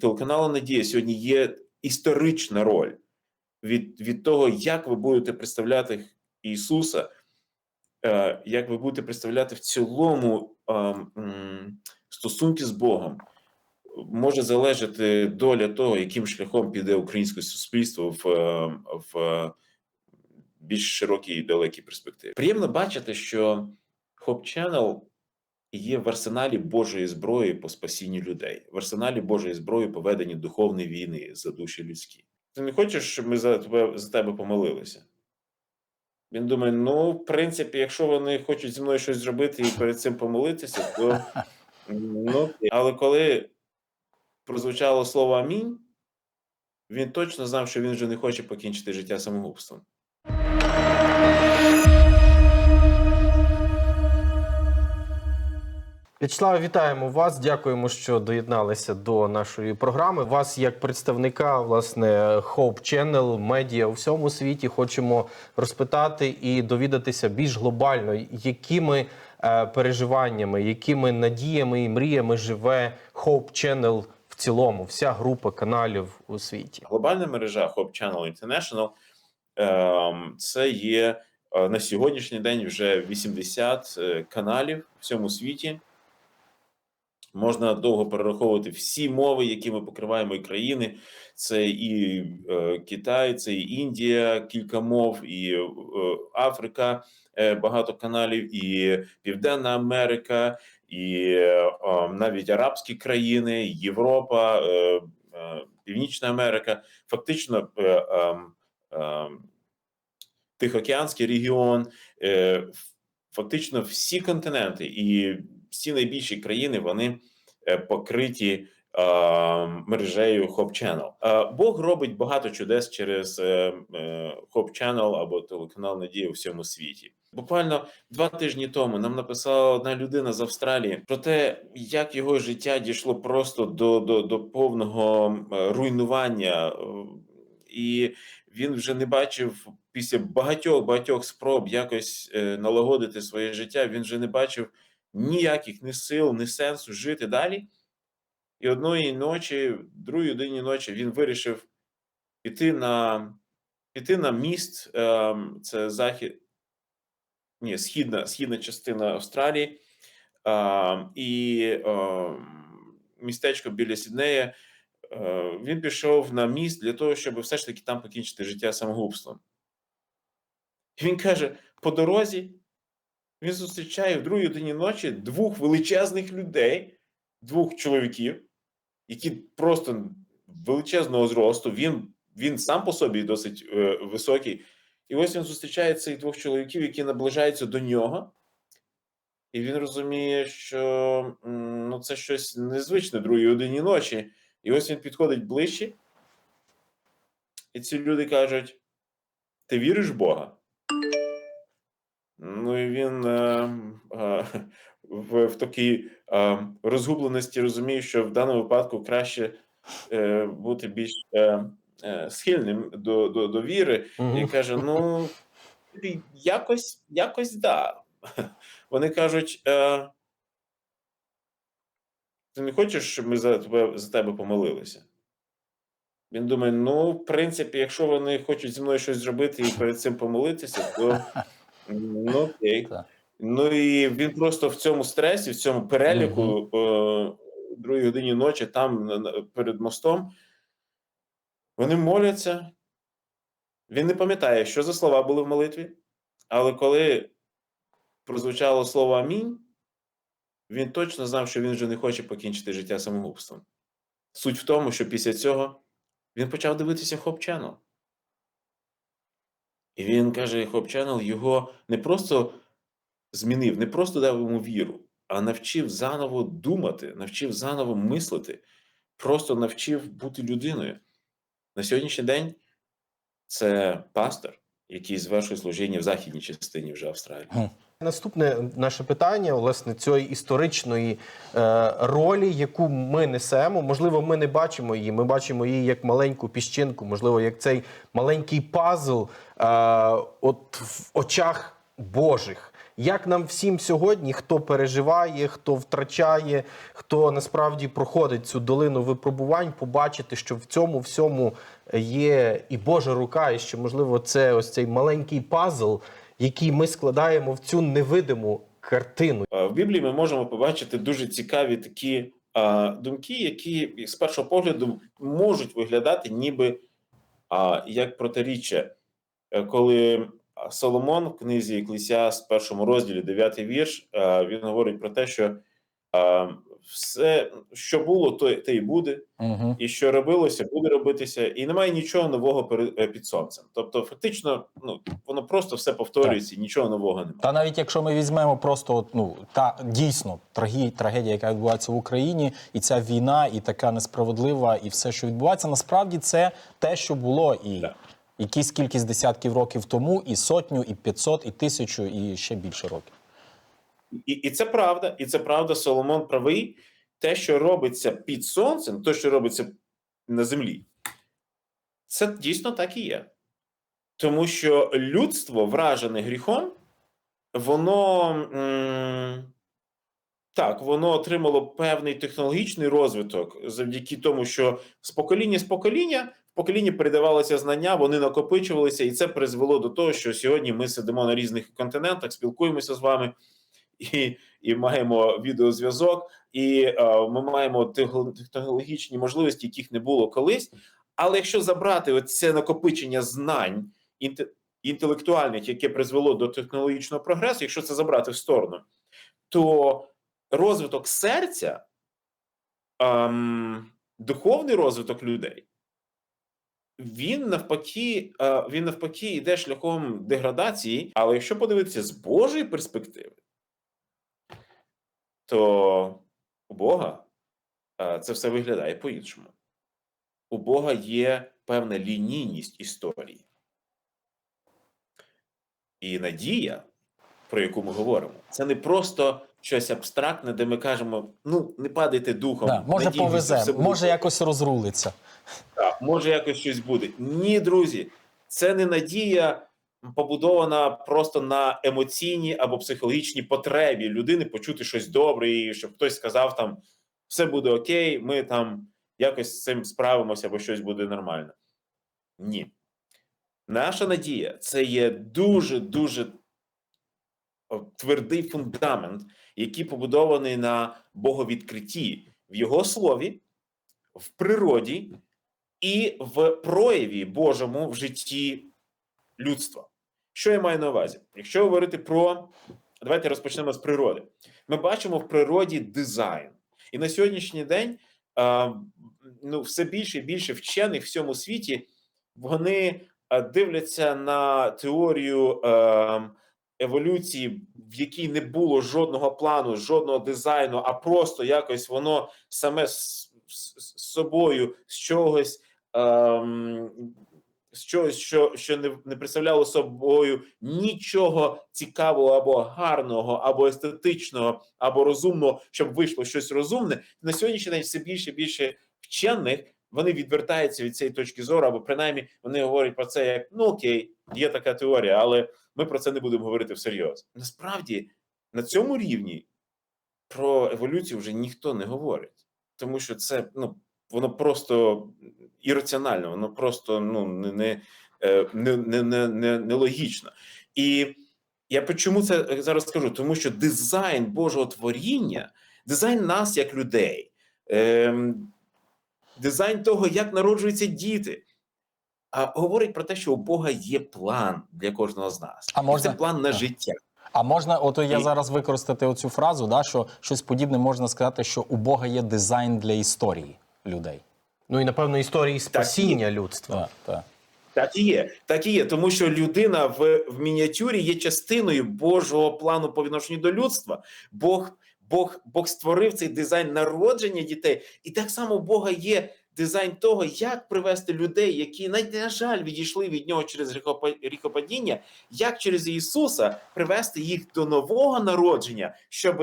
телеканалу Надія сьогодні є історична роль від, від того, як ви будете представляти Ісуса, е, як ви будете представляти в цілому е, стосунки з Богом. Може залежати доля того, яким шляхом піде українське суспільство в, е, в більш широкій і далекій перспективі. Приємно бачити, що Hope Channel є в арсеналі Божої зброї по спасінню людей, в арсеналі Божої зброї по веденню духовної війни за душі людські. Ти не хочеш, щоб ми за тебе за тебе помолилися? Він думає: ну, в принципі, якщо вони хочуть зі мною щось зробити і перед цим помолитися, то ну, але коли прозвучало слово Амінь, він точно знав, що він вже не хоче покінчити життя самогубством. В'ячеславе, вітаємо вас. Дякуємо, що доєдналися до нашої програми. Вас як представника власне Hope Channel, медіа у всьому світі хочемо розпитати і довідатися більш глобально, якими е, переживаннями, якими надіями і мріями живе Hope Channel в цілому, вся група каналів у світі. Глобальна мережа Hope Channel International ем, це є е, на сьогоднішній день вже 80 е, каналів в всьому світі. Можна довго перераховувати всі мови, які ми покриваємо і країни. Це і е, Китай, це і Індія, кілька мов, і е, Африка, е, багато каналів, і Південна Америка, і е, е, навіть арабські країни, Європа, е, е, Північна Америка. Фактично, е, е, е, Тихоокеанський регіон, е, фактично всі континенти і всі найбільші країни вони е, покриті е, мережею Hope Channel. Е, Бог робить багато чудес через е, е, Hope Channel або телеканал Надія у всьому світі. Буквально два тижні тому нам написала одна людина з Австралії про те, як його життя дійшло просто до, до, до повного е, руйнування, і він вже не бачив після багатьох багатьох спроб якось налагодити своє життя. Він вже не бачив ніяких ні сил, ні сенсу жити далі. І одної ночі, другої годині ночі, він вирішив піти на піти на міст. е, Це захід, ні, східна, східна частина Австралії, е, і е, містечко біля Сіднея. Він пішов на міст для того, щоб все ж таки там покінчити життя самогубством. І він каже: по дорозі він зустрічає в другій годині ночі двох величезних людей, двох чоловіків, які просто величезного зросту. Він він сам по собі досить е, високий. І ось він зустрічає цих двох чоловіків, які наближаються до нього. І він розуміє, що ну, це щось незвичне другій годині ночі. І ось він підходить ближче, і ці люди кажуть: Ти віриш в Бога? Ну і він е, е, в, в такій е, розгубленості розуміє, що в даному випадку краще е, бути більш е, е, схильним до, до, до віри, і каже: Ну, якось, якось да. Вони кажуть. Е, ти не хочеш, щоб ми за тебе за тебе помолилися? Він думає: ну, в принципі, якщо вони хочуть зі мною щось зробити і перед цим помолитися, то ну окей. Так. Ну і він просто в цьому стресі, в цьому переліку, е, другій годині ночі, там перед мостом, вони моляться. Він не пам'ятає, що за слова були в молитві, але коли прозвучало слово Амінь, він точно знав, що він вже не хоче покінчити життя самогубством. Суть в тому, що після цього він почав дивитися Channel. І він каже: Хоп Channel його не просто змінив, не просто дав йому віру, а навчив заново думати, навчив заново мислити, просто навчив бути людиною. На сьогоднішній день це пастор, який звершує служіння в західній частині вже Австралії. Наступне наше питання, власне, цієї історичної е, ролі, яку ми несемо. Можливо, ми не бачимо її. Ми бачимо її як маленьку піщинку, можливо, як цей маленький пазл, е, от в очах Божих. Як нам всім сьогодні, хто переживає, хто втрачає, хто насправді проходить цю долину випробувань, побачити, що в цьому всьому є і Божа рука, і що можливо це ось цей маленький пазл, який ми складаємо в цю невидиму картину. Е, В Біблії ми можемо побачити дуже цікаві такі а, думки, які з першого погляду можуть виглядати ніби а, як протиріччя. Е, Коли Соломон в книзі Еклесіаст, першому розділі, 9 вірш, він говорить про те, що все, що було, то те й буде, Угу. і що робилося, буде робитися, і немає нічого нового е, під сонцем. Тобто, фактично, ну воно просто все повторюється, і нічого нового немає. Та навіть якщо ми візьмемо просто ну та дійсно трагі, трагедія, яка відбувається в Україні, і ця війна, і така несправедлива, і все, що відбувається, насправді це те, що було і Так. якісь кількість десятків років тому, і сотню, і 500, і тисячу, і ще більше років. І, і це правда, і це правда. Соломон правий. Те, що робиться під сонцем, те, що робиться на землі, це дійсно так і є. Тому що людство, вражене гріхом, воно так, воно отримало певний технологічний розвиток завдяки тому, що з покоління з покоління в поколінні передавалися знання, вони накопичувалися, і це призвело до того, що сьогодні ми сидимо на різних континентах, спілкуємося з вами і, і маємо відеозв'язок, і е, ми маємо технологічні можливості, яких не було колись. Але якщо забрати оце накопичення знань інтелектуальних, яке призвело до технологічного прогресу, якщо це забрати в сторону, то розвиток серця, ем, духовний розвиток людей, він навпаки, е, він навпаки йде шляхом деградації. Але якщо подивитися з Божої перспективи, то у Бога е, це все виглядає по-іншому. У Бога є певна лінійність історії. І надія, про яку ми говоримо, це не просто щось абстрактне, де ми кажемо: ну, не падайте духом. Да, може повезе, може якось розрулиться. так, може якось щось буде. Ні, друзі, це не надія побудована просто на емоційній або психологічній потребі людини почути щось добре, і щоб хтось сказав там все буде окей, ми там якось з цим справимося, або щось буде нормально. Ні. Наша надія це є дуже дуже твердий фундамент, який побудований на боговідкритті в його слові, в природі і в прояві Божому в житті людства. Що я маю на увазі? Якщо говорити про давайте розпочнемо з природи. Ми бачимо в природі дизайн, і на сьогоднішній день ну, все більше і більше вчених в всьому світі вони дивляться на теорію еволюції, в якій не було жодного плану, жодного дизайну, а просто якось воно саме з, собою з чогось. З чогось, що, що не, не представляло собою нічого цікавого або гарного, або естетичного, або розумного, щоб вийшло щось розумне. На сьогоднішній день все більше і більше вчених вони відвертаються від цієї точки зору, або принаймні вони говорять про це як ну окей, є така теорія, але ми про це не будемо говорити всерйоз. Насправді на цьому рівні про еволюцію вже ніхто не говорить, тому що це ну воно просто ірраціонально, воно просто ну не не, е, не, не, не, не, не логічно. І я чому це зараз скажу? Тому що дизайн Божого творіння, дизайн нас як людей, ем, дизайн того, як народжуються діти. А говорить про те, що у Бога є план для кожного з нас. А І це план на життя. А можна, от я І- зараз використати оцю фразу, да, що щось подібне можна сказати, що у Бога є дизайн для історії людей. Ну і напевно історії спасіння людства. Так, так. Так і є, так і є, тому що людина в, в мініатюрі є частиною Божого плану по відношенню до людства. Бог, Бог, Бог створив цей дизайн народження дітей, і так само у Бога є дизайн того, як привести людей, які на, на жаль відійшли від нього через гріхопадіння, як через Ісуса привести їх до нового народження, щоб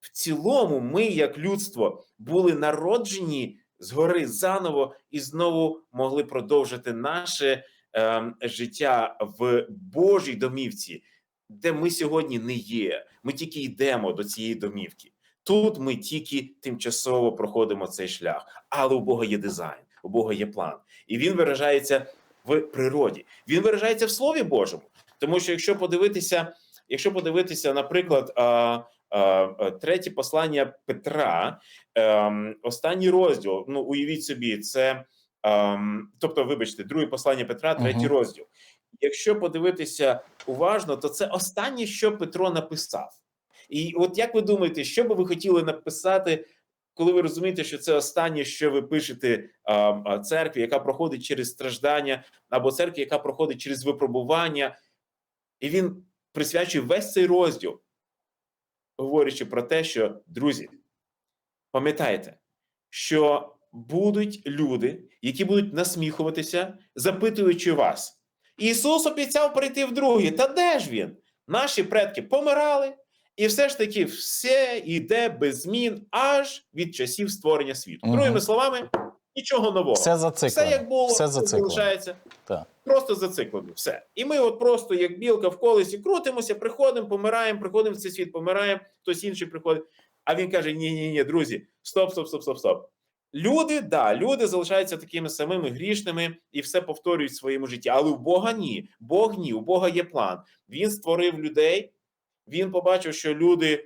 в цілому ми, як людство, були народжені згори заново і знову могли продовжити наше ем, життя в Божій домівці, де ми сьогодні не є. Ми тільки йдемо до цієї домівки. Тут ми тільки тимчасово проходимо цей шлях, але у Бога є дизайн, у Бога є план, і він виражається в природі. Він виражається в Слові Божому. Тому що якщо подивитися, якщо подивитися, наприклад, третє послання Петра, ем, останній розділ. Ну, уявіть собі, це ем, тобто, вибачте, друге послання Петра, третій Мгм. розділ. Якщо подивитися уважно, то це останнє, що Петро написав. І от як ви думаєте, що би ви хотіли написати, коли ви розумієте, що це останнє, що ви пишете а, а, церкві, яка проходить через страждання, або церкві, яка проходить через випробування, і він присвячує весь цей розділ, говорячи про те, що друзі, пам'ятайте, що будуть люди, які будуть насміхуватися, запитуючи вас. Ісус обіцяв прийти вдруге. Та де ж він? Наші предки помирали, і все ж таки все йде без змін аж від часів створення світу. Другими словами, нічого нового. Все зациклено. Все як було, Все зациклено. залишається. Так. Просто зациклено. Все. І ми, от просто як білка в колесі, крутимося, приходимо, помираємо, приходимо в цей світ, помираємо, хтось інший приходить. А він каже: ні, ні, ні, друзі, стоп, стоп, стоп, стоп, стоп. Люди, да, люди залишаються такими самими грішними і все повторюють в своєму житті. Але у Бога ні. Бог ні, у Бога є план. Він створив людей. Він побачив, що люди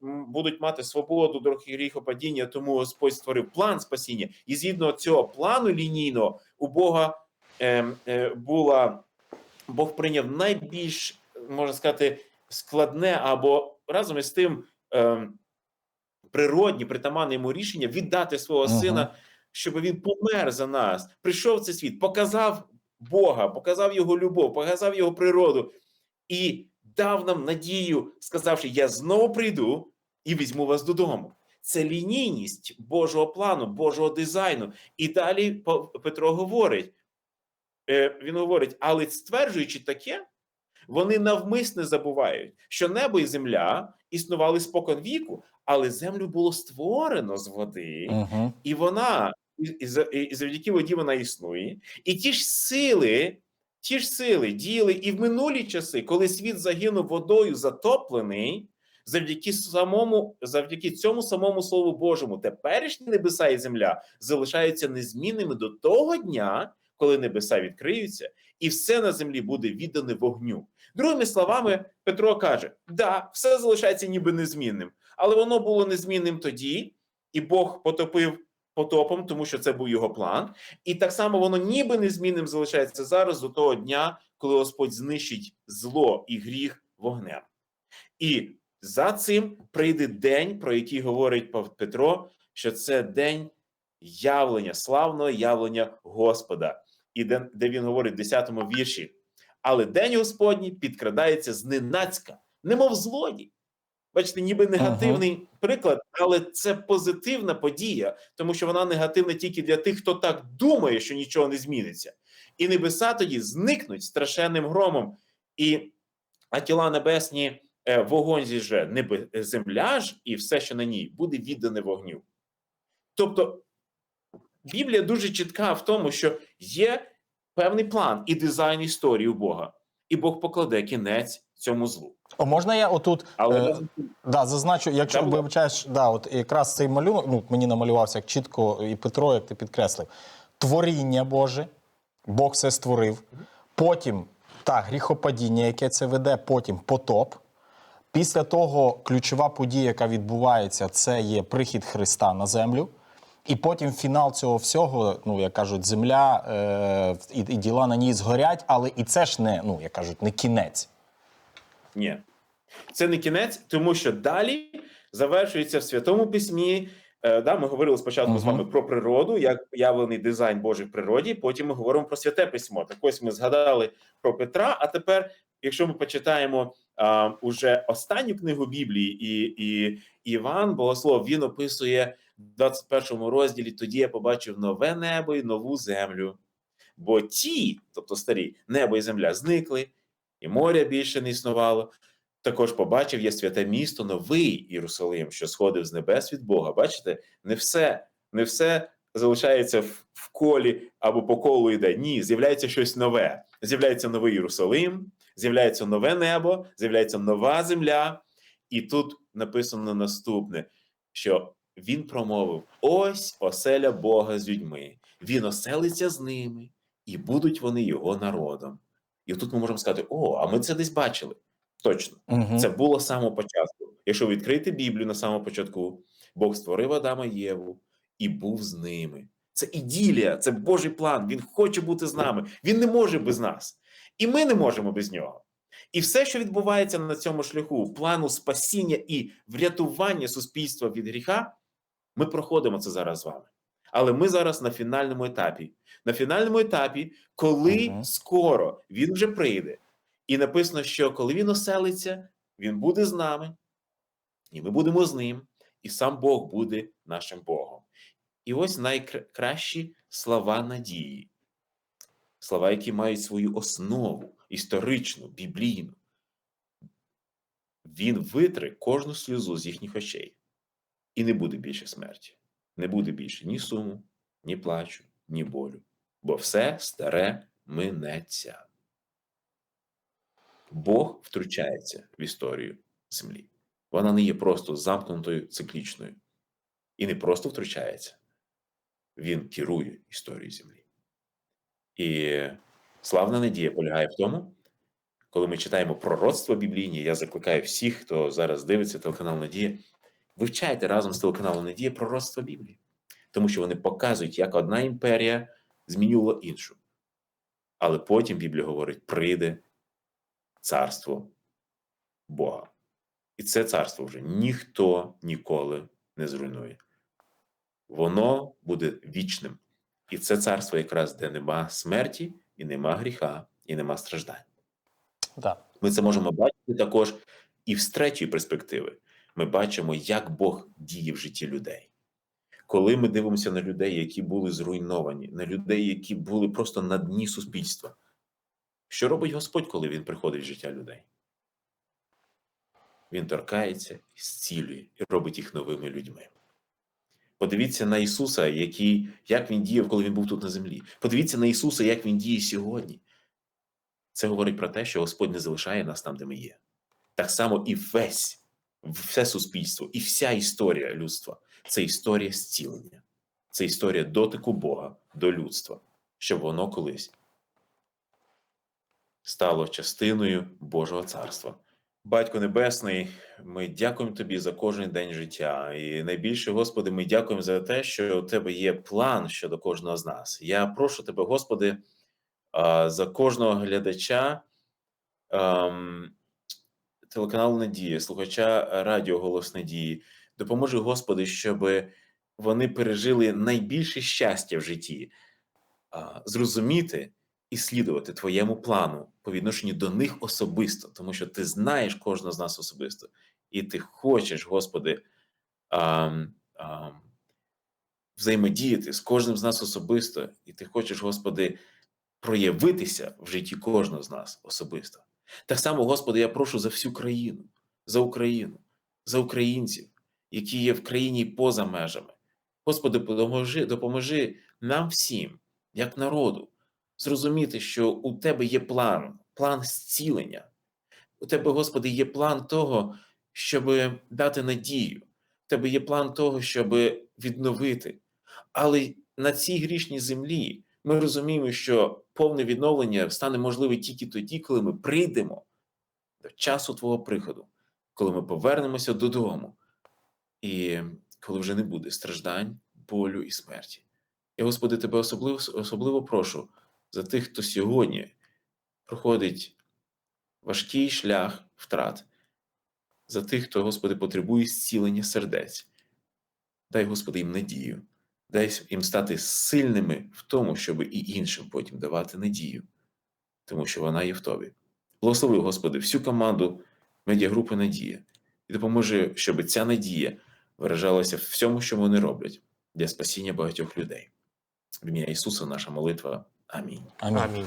будуть мати свободу до гріхопадіння, тому Господь створив план спасіння. І згідно цього плану лінійного, у Бога е, е, була Бог прийняв найбільш можна сказати складне або разом із тим е, природні, притаманне йому рішення віддати свого Мгм. сина, щоб він помер за нас, прийшов в цей світ, показав Бога, показав його любов, показав його природу і дав нам надію, сказавши: Я знову прийду і візьму вас додому. Це лінійність Божого плану, Божого дизайну. І далі Петро говорить: е, він говорить, але стверджуючи таке, вони навмисне забувають, що небо і земля існували спокон віку, але землю було створено з води, Угу. і вона і, і, і завдяки воді вона існує. І ті ж сили, ті ж сили діяли і в минулі часи, коли світ загинув водою затоплений. Завдяки самому, завдяки цьому самому слову Божому, теперішні небеса і земля залишаються незмінними до того дня, коли небеса відкриються, і все на землі буде віддане вогню. Другими словами, Петро каже: да, все залишається ніби незмінним, але воно було незмінним тоді, і Бог потопив потопом, тому що це був його план. І так само воно ніби незмінним залишається зараз до того дня, коли Господь знищить зло і гріх вогнем. І за цим прийде день, про який говорить Петро, що це день явлення, славного явлення Господа, і де, де він говорить в 10 вірші. Але день Господній підкрадається зненацька, немов злодій. Бачите, ніби негативний приклад, але це позитивна подія, тому що вона негативна тільки для тих, хто так думає, що нічого не зміниться. І небеса тоді зникнуть страшенним громом, і а тіла небесні е, вогонь зіже, небе, земля ж і все, що на ній, буде віддане вогню. Тобто Біблія дуже чітка в тому, що є певний план і дизайн історії у Бога, і Бог покладе кінець цьому злу. О, можна я отут Але е, да, зазначу, якщо вибачаєш, да, от якраз цей малюнок, ну мені намалювався як чітко, і Петро, як ти підкреслив, творіння Боже, Бог все створив. Потім та гріхопадіння, яке це веде, потім потоп. Після того ключова подія, яка відбувається, це є прихід Христа на землю. І потім фінал цього всього, ну як кажуть, земля е, і, і діла на ній згорять, але і це ж не, ну як кажуть, не кінець. Ні, це не кінець, тому що далі завершується в святому письмі. Е, да, ми говорили спочатку з вами про природу, як явлений дизайн Божий в природі. Потім ми говоримо про святе письмо. Так ось ми згадали про Петра. А тепер, якщо ми почитаємо а, уже останню книгу Біблії, і, і Іван Богослов він описує 21 розділі. Тоді я побачив нове небо і нову землю. Бо ті, тобто старі небо і земля, зникли, і моря більше не існувало. Також побачив я святе місто, новий Єрусалим, що сходив з небес від Бога. Бачите, не все, не все залишається в, в колі або по колу йде. Ні, з'являється щось нове. З'являється новий Єрусалим, з'являється нове небо, з'являється нова земля, і тут написано наступне: що він промовив: ось оселя Бога з людьми, він оселиться з ними, і будуть вони його народом. І тут ми можемо сказати: о, а ми це десь бачили. Точно. Угу. Це було з самого початку. Якщо відкрити Біблію на самому початку, Бог створив Адама і Єву і був з ними. Це іділія, це Божий план. Він хоче бути з нами. Він не може без нас. І ми не можемо без нього. І все, що відбувається на цьому шляху, плану спасіння і врятування суспільства від гріха, ми проходимо це зараз з вами. Але ми зараз на фінальному етапі. На фінальному етапі, коли Мгм. скоро він вже прийде, і написано, що коли він оселиться, він буде з нами, і ми будемо з ним, і сам Бог буде нашим Богом. І ось найкращі слова надії, слова, які мають свою основу історичну, біблійну. Він витре кожну сльозу з їхніх очей, і не буде більше смерті, не буде більше ні суму, ні плачу, ні болю, бо все старе минеться. Бог втручається в історію землі. Вона не є просто замкнутою циклічною і не просто втручається, він керує історією землі. І славна надія полягає в тому, коли ми читаємо пророцтво біблійні, я закликаю всіх, хто зараз дивиться телеканал Надія, вивчайте разом з телеканалом Надія пророцтво Біблії, тому що вони показують, як одна імперія змінювала іншу. Але потім Біблія говорить: прийде царство Бога. І це царство вже ніхто ніколи не зруйнує. Воно буде вічним. І це царство, якраз де нема смерті, і нема гріха, і нема страждань. Да. Ми це можемо бачити також і з третьої перспективи. Ми бачимо, як Бог діє в житті людей. Коли ми дивимося на людей, які були зруйновані, на людей, які були просто на дні суспільства, що робить Господь, коли Він приходить в життя людей? Він торкається, зцілює і робить їх новими людьми. Подивіться на Ісуса, який, як Він діяв, коли Він був тут на землі. Подивіться на Ісуса, як Він діє сьогодні. Це говорить про те, що Господь не залишає нас там, де ми є. Так само і весь, все суспільство, і вся історія людства це історія зцілення, це історія дотику Бога до людства, щоб воно колись стало частиною Божого царства. Батько Небесний, ми дякуємо тобі за кожен день життя. І найбільше, Господи, ми дякуємо за те, що у тебе є план щодо кожного з нас. Я прошу тебе, Господи, за кожного глядача ем, телеканалу Надія, слухача Радіо Голос Надії. Допоможи, Господи, щоб вони пережили найбільше щастя в житті, зрозуміти і слідувати Твоєму плану по відношенню до них особисто, тому що Ти знаєш кожного з нас особисто, і Ти хочеш, Господи, взаємодіяти з кожним з нас особисто, і Ти хочеш, Господи, проявитися в житті кожного з нас особисто. Так само, Господи, я прошу за всю країну, за Україну, за українців, які є в країні поза межами. Господи, допоможи, допоможи нам всім, як народу, зрозуміти, що у Тебе є план, план зцілення. У Тебе, Господи, є план того, щоб дати надію. У Тебе є план того, щоб відновити. Але на цій грішній землі ми розуміємо, що повне відновлення стане можливе тільки тоді, коли ми прийдемо до часу Твого приходу, коли ми повернемося додому, і коли вже не буде страждань, болю і смерті. Я, Господи, Тебе особливо, особливо прошу за тих, хто сьогодні проходить важкий шлях втрат, за тих, хто, Господи, потребує зцілення сердець. Дай, Господи, їм надію. Дай їм стати сильними в тому, щоб і іншим потім давати надію, тому що вона є в тобі. Благослови, Господи, всю команду медіагрупи Надія і допоможи, щоб ця надія виражалася в всьому, що вони роблять для спасіння багатьох людей. В ім'я Ісуса наша молитва. Амінь. Амінь. Амінь.